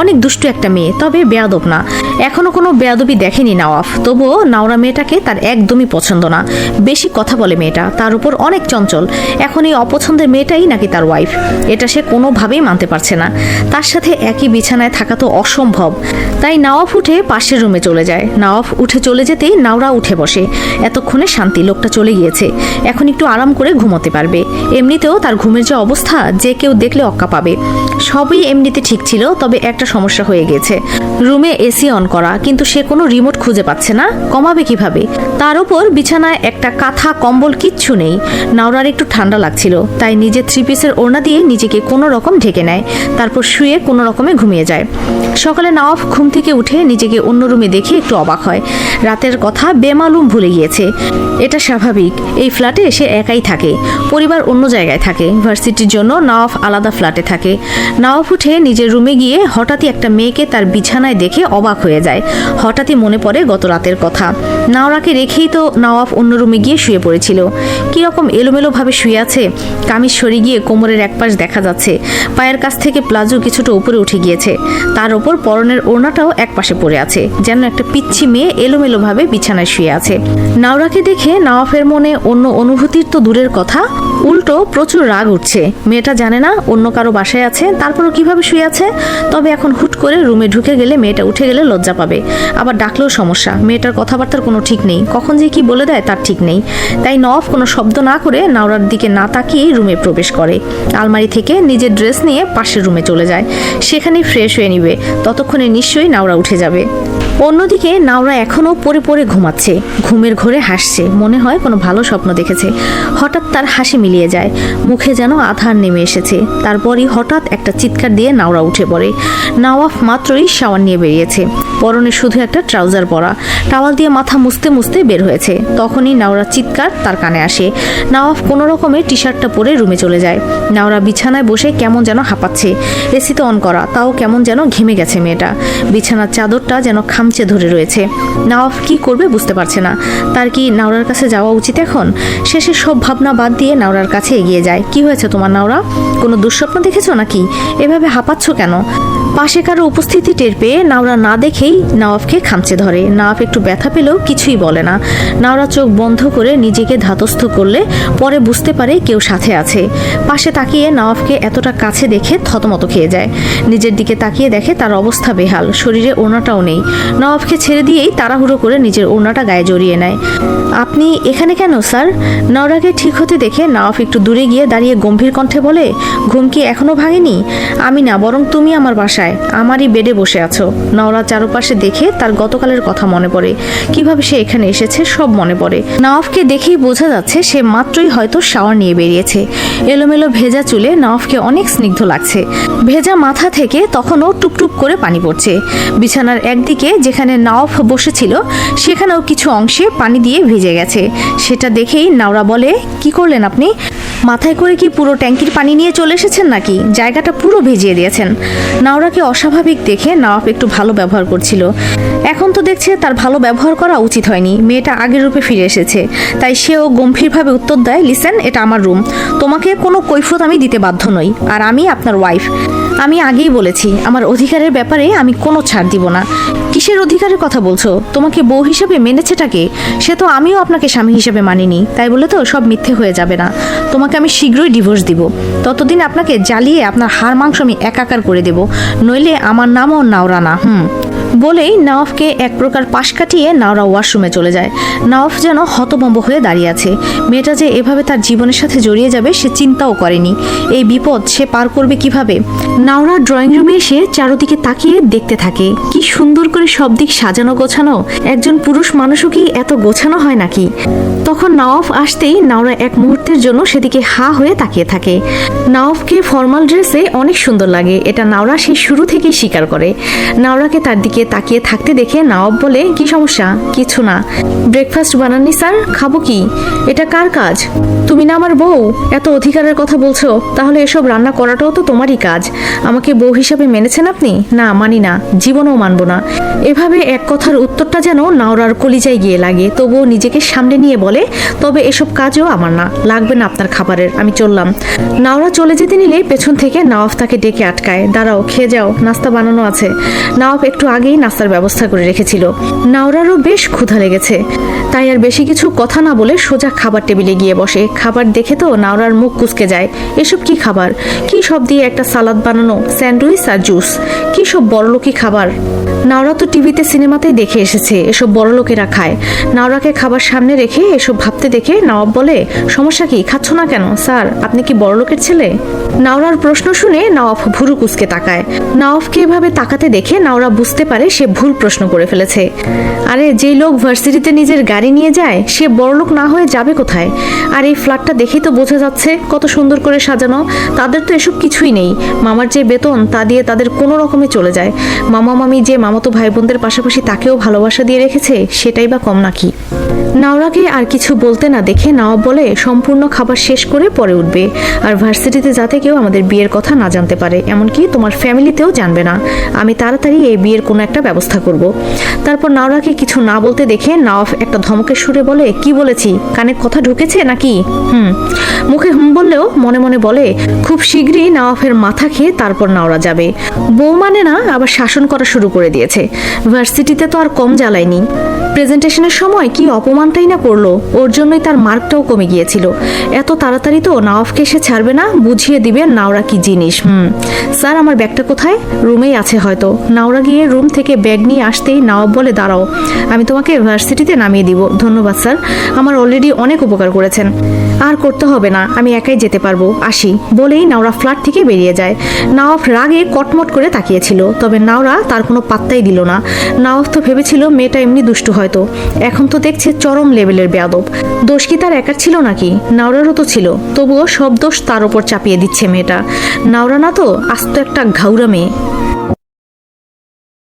অনেক দুষ্টু একটা মেয়ে তবে বেয়াদব না। এখনও কোনো বেয়াদবি দেখেনি নওয়াফ। তবুও নাওরা মেয়েটাকে তার একদমই পছন্দ না। বেশি কথা বলে মেয়েটা, তার উপর অনেক চঞ্চল। এখন এই অপছন্দের মেয়েটাই নাকি তার ওয়াইফ এটা সে কোনোভাবেই মানতে পারছে না। তার সাথে একই বিছানায় থাকা তো অসম্ভব। তাই নওয়াফ উঠে পাশের রুমে চলে যায়। নওয়াফ উঠে চলে যেতেই নাওরা উঠে বসে। এতক্ষণে শান্তি, লোকটা চলে গিয়েছে। এখন একটু আরাম করে ঘুমোতে পারবে। এমনিতেও তার ঘুমের যে অবস্থা, যে কেউ দেখলে অক্কা পাবে। সবই এমনিতে ঠিক ছিল, তবে একটা সমস্যা হয়ে গেছে। রুমে এসি অন করা, কিন্তু সে কোনো রিমোট খুঁজে পাচ্ছে না। কমাবে কীভাবে? তার উপর বিছানায় একটা কাঁথা কম্বল কিচ্ছু নেই। নাওরার একটু ঠান্ডা লাগছিল, তাই নিজের থ্রি পিসের ওড়না দিয়ে নিজেকে কোনো রকম ঢেকে নেয়। তারপর শুয়ে কোনো রকমে ঘুমিয়ে যায়। সকালে নওয়াফ ঘুম থেকে উঠে নিজেকে অন্য রুমে দেখে একটু অবাক হয়। রাতের কথা বেমালুম ভুলে গিয়েছে। এটা স্বাভাবিক। এই ফ্ল্যাটে সে একাই থাকে। পরিবার অন্য জায়গায় থাকে। ভার্সিটির জন্য নওয়াফ আলাদা ফ্ল্যাটে থাকে। নওয়াফ উঠে নিজের রুমে গিয়ে হঠাৎই একটা মেয়েকে তার বিছানায় দেখে অবাক হয়ে যায়। হঠাৎই মনে পড়ে গত রাতের কথা। নাওরাকে রেখেই তো নওয়াফ অন্য রুমে গিয়ে শুয়ে পড়েছিল। কীরকম এলোমেলোভাবে শুয়ে আছে? কামিজ সরে গিয়ে কোমরের এক পাশ দেখা যাচ্ছে। পায়ের কাছ থেকে প্লাজো কিছুটা উপরে উঠে গিয়েছে। তার ওপর পরনের ওড়নাটাও এক পাশে পড়ে আছে। যেন একটা পিচ্ছি মেয়ে এলোমেলোভাবে বিছানায় শুয়ে আছে। নাওরাকে দেখে নওয়াফের মনে অন্য অনুভূতির তো দূরের কথা। উল্টো প্রচুর রাগ উঠছে। মেয়েটা জানে না অন্য কারও বাসায় আছে, তারপরও কীভাবে শুয়ে আছে? তবে এখন হুট করে রুমে ঢুকে গেলে মেয়েটা উঠে গেলে লজ্জা পাবে। আবার ডাকলেও সমস্যা। মেয়েটার কথাবার্তার কোনো ঠিক নেই। কখন যে কি বলে দেয় তার ঠিক নেই। তাই নওয়াফ কোনো শব্দ না করে নাওরার দিকে না তাকিয়েই রুমে প্রবেশ করে। আলমারি থেকে নিজের ড্রেস নিয়ে পাশের রুমে চলে যায়। সেখানেই ফ্রেশ হয়ে নিবে। ততক্ষণে নিশ্চয়ই নাওরা উঠে যাবে। অন্যদিকে নাওরা এখনও পড়ে পড়ে ঘুমাচ্ছে। ঘুমের ঘোরে হাসছে। মনে হয় কোনো ভালো স্বপ্ন দেখেছে। হঠাৎ তার হাসি মিলিয়ে যায়। মুখে যেন আধার নেমে এসেছে। তারপরই হঠাৎ একটা চিৎকার দিয়ে নাওরা উঠে পড়ে। নওয়াফ মাত্রই শাওয়ার নিয়ে বেরিয়েছে। পরনে শুধু একটা ট্রাউজার পরা। টাওয়াল দিয়ে মাথা মুছতে মুছতে বের হয়েছে। তখনই নাওরা চিৎকার তার কানে আসে। নওয়াফ কোনো রকমে টি শার্টটা পরে রুমে চলে যায়। নাওরা বিছানায় বসে কেমন যেন হাঁপাচ্ছে। এসি তো অন করা, তাও কেমন যেন ঘেমে গেছে মেয়েটা। বিছানার চাদরটা যেন খামচে ধরে রয়েছে। নাওয়াফ কি করবে বুঝতে পারছে না। তার কি নাওরার কাছে যাওয়া উচিত এখন? শেষে সব ভাবনা বাদ দিয়ে নাওরার কাছে এগিয়ে যায়। কি হয়েছে তোমার নাওরা? কোনো দুঃস্বপ্ন দেখেছ নাকি? এভাবে হাঁপাচ্ছ কেন? পাশে কারও উপস্থিতি টের পেয়ে নাওরা না দেখেই নওয়াফকে খামচে ধরে। নওয়াফ একটু ব্যথা পেলেও কিছুই বলে না। নাওরা চোখ বন্ধ করে নিজেকে ধাতস্থ করলে পরে বুঝতে পারে কেউ সাথে আছে। পাশে তাকিয়ে নওয়াফকে এতটা কাছে দেখে থতমত খেয়ে যায়। নিজের দিকে তাকিয়ে দেখে তার অবস্থা বেহাল, শরীরে ওড়নাটাও নেই। নওয়াফকে ছেড়ে দিয়েই তাড়াহুড়ো করে নিজের ওড়নাটা গায়ে জড়িয়ে নেয়। আপনি এখানে কেন, স্যার? নওরাকে ঠিক হতে দেখে নওয়াফ একটু দূরে গিয়ে দাঁড়িয়ে গম্ভীর কণ্ঠে বলে ঘুম কি এখনও ভাঙেনি? আমি না, বরং তুমি আমার বাসায়। আমারই বেডে বসে আছো। নওরা চারপাশে দেখে তার গতকালের কথা মনে পড়ে। কীভাবে সে এখানে এসেছে সব মনে পড়ে। নওয়াফকে দেখেই বোঝা যাচ্ছে সে মাত্রই হয়তো শাওয়ার নিয়ে বেরিয়েছে। এলোমেলো ভেজা চুলে নওয়াফকে অনেক স্নিগ্ধ লাগছে। ভেজা মাথা থেকে তখনও টুকটুক করে পানি পড়ছে। বিছানার একদিকে যেখানে নওয়াফ বসেছিল, সেখানেও কিছু অংশে পানি দিয়ে ভিজে গেছে। সেটা দেখেই নাওরা বলে, কি করলেন আপনি? মাথায় করে কি পুরো ট্যাঙ্কির পানি নিয়ে চলে এসেছেন নাকি? জায়গাটা পুরো ভিজিয়ে দিয়েছেন। নাওরাকে অস্বাভাবিক দেখে নওয়াফ একটু ভালো ব্যবহার করছিল। এখন তো দেখছে তার ভালো ব্যবহার করা উচিত হয়নি। মেয়েটা আগের রূপে ফিরে এসেছে। তাই সেও গম্ভীরভাবে উত্তর দেয়, লিসেন, এটা আমার রুম। তোমাকে কোনো কৈফত আমি দিতে বাধ্য নই, আর আমি আপনার ওয়াইফ। আমি আগেই বলেছি, আমার অধিকারের ব্যাপারে আমি কোনো ছাড় দিব না। কিসের অধিকারের কথা বলছো? তোমাকে বউ হিসেবে মেনেছেটাকে? সে তো আমিও আপনাকে স্বামী হিসেবে মানিনি। তাই বলে তো সব মিথ্যে হয়ে যাবে না। তোমাকে আমি শীঘ্রই ডিভোর্স দিব। ততদিন আপনাকে জ্বালিয়ে আপনার হাড় মাংস আমি একাকার করে দেব। নইলে আমার নামও নাওরানা, হুম? বলেই নওয়াফকে এক প্রকার পাশ কাটিয়ে নাওরা ওয়াশরুমে চলে যায়। নওয়াফ যেন হতবম্ব হয়ে দাঁড়িয়ে আছে। মেয়েটা যে এভাবে তার জীবনের সাথে জড়িয়ে যাবে, সে চিন্তাও করেনি। এই বিপদ সে পার করবে কীভাবে? নাওরা ড্রয়িং রুমে এসে চারোদিকে তাকিয়ে দেখতে থাকে। কি সুন্দর করে সব দিক সাজানো গোছানো। একজন পুরুষ মানুষও কি এত গোছানো হয় নাকি? তখন নওয়াফ আসতেই নাওরা এক মুহূর্তের জন্য সেদিকে হা হয়ে তাকিয়ে থাকে। নাওয়াফকে ফর্মাল ড্রেসে অনেক সুন্দর লাগে। এটা নাওরা সে শুরু থেকেই স্বীকার করে। নাওরাকে তার দিকে দিকে তাকিয়ে থাকতে দেখে নাওব বলে, কি সমস্যা? কিছু না। ব্রেকফাস্ট বানাননি, স্যার? খাব কি? এটা কার কাজ? তুমি না আমার বউ? এত অধিকারের কথা বলছো, তাহলে এসব রান্না করাটাও তো তোমারই কাজ। আমাকে বউ হিসাবে মেনেছেন আপনি? না, মানি না, জীবনেও মানবো না। এভাবে এক কথার উত্তরটা যেন নাওরার কলিজায় গিয়ে লাগে, তবুও নিজেকে সামনে নিয়ে বলে, তবে এসব কাজও আমার না, লাগবে না আপনার খাবারের, আমি চললাম। নাওরা চলে যেতে নিলে পেছন থেকে নওয়াফ তাকে ডেকে আটকায়, দাঁড়াও, খেয়ে যাও, নাস্তা বানানো আছে। নওয়াফ একটু আগেই নাস্তার ব্যবস্থা করে রেখেছিল। নাওরারও বেশ ক্ষুধা লেগেছে। তাই আর বেশি কিছু কথা না বলে সোজা খাবার টেবিলে গিয়ে বসে খাবার দেখে তো নাওরার মুখ কুচকে যায়। এসব কি খাবার? কি সব দিয়ে একটা সালাদ বানানো স্যান্ডউইচ আর জুস? কি সব বড়লোকি খাবার? নাওরা তো টিভিতে সিনেমাতেই দেখে এসেছে, এসব বড় লোকেরা খায়। নাওরাকে খাবার সামনে রেখে এসব ভাবতে দেখে নওয়াব বলে, সমস্যা কি? খাচ্ছ না কেন? স্যার, আপনি কি বড় লোকের ছেলে? নাওরার প্রশ্ন শুনে নওয়াব ভুরু কুচকে তাকায়। নওয়াবকে এভাবে তাকাতে দেখে নাওরা বুঝতে পারে সে ভুল প্রশ্ন করে ফেলেছে। আরে, যেই লোক ভার্সিটিতে নিজের গাড়ি নিয়ে যায়, সে বড়লোক না হয়ে যাবে কোথায়? আর এই ফ্ল্যাটটা দেখেই তো বোঝা যাচ্ছে, কত সুন্দর করে সাজানো। তাদের তো এসব কিছুই নেই। মামার যে বেতন, তা দিয়ে তাদের কোনো রকমে চলে যায়। মামা, মামি যে মামাতো ভাই বোনদের পাশাপাশি তাকেও ভালোবাসা দিয়ে রেখেছে, সেটাই বা কম নাকি? নাওরাকে আর কিছু বলতে না দেখে নওয়াব বলে, সম্পূর্ণ খাবার শেষ করে পরে উঠবে। আর ভার্সিটিতে যাতে কেউ আমাদের বিয়ের কথা না জানতে পারে, এমনকি তোমার ফ্যামিলিতেও জানবে না। আমি তাড়াতাড়ি এই বিয়ের কোনো একটা ব্যবস্থা করব। তারপর নাওরাকে কিছু না বলতে দেখে নওয়াব একটা ধমকের সুরে বলে, কি বলেছি? কানে কথা ঢুকেছে নাকি? হুম। মুখে হুম বললেও মনে মনে বলে, খুব শীঘ্রই নওয়াফের মাথা খেয়ে তারপর নাওরা যাবে। বউ মানে না, আবার শাসন করা শুরু করে দিয়েছে। ভার্সিটিতে তো আর কম জ্বালায়নি। প্রেজেন্টেশনের সময় কি অপমানটাই না করল, ওর জন্যই তার মার্কটাও কমে গিয়েছিল। এত তাড়াতাড়ি তো নাওয়াফকে সে ছাড়বে না, বুঝিয়ে দিবে নাওরা কি জিনিস। হুম। স্যার, আমার ব্যাগটা কোথায়? রুমেই আছে হয়তো। নাওরা গিয়ে রুম থেকে ব্যাগ নিয়ে আসতেই নাওয়াব বলে, দাঁড়াও, আমি তোমাকে ভার্সিটিতে নামিয়ে দিব। ধন্যবাদ, স্যার। আমার অলরেডি অনেক উপকার করেছেন। আর করতে হবে না, আমি একাই যেতে পারব। আসি। বলেই নাওরা ফ্ল্যাট থেকে বেরিয়ে যায়। নাওয়াফ রাগে কটমট করে তাকিয়েছিল, তবে নাওরা তার কোনো পাত্তাই দিল না। নাওয়াফ তো ভেবেছিল মেয়েটা এমনি দুষ্টু হয়তো। এখন তো দেখছে চরম লেভেলের বেয়াদব। দোষ কি তার একার ছিল নাকি? নাওরারও তো ছিল। তবুও সব দোষ তার ওপর চাপিয়ে দিচ্ছে মেয়েটা। নাওরা না তো আস্ত একটা ঘাউরা মেয়ে।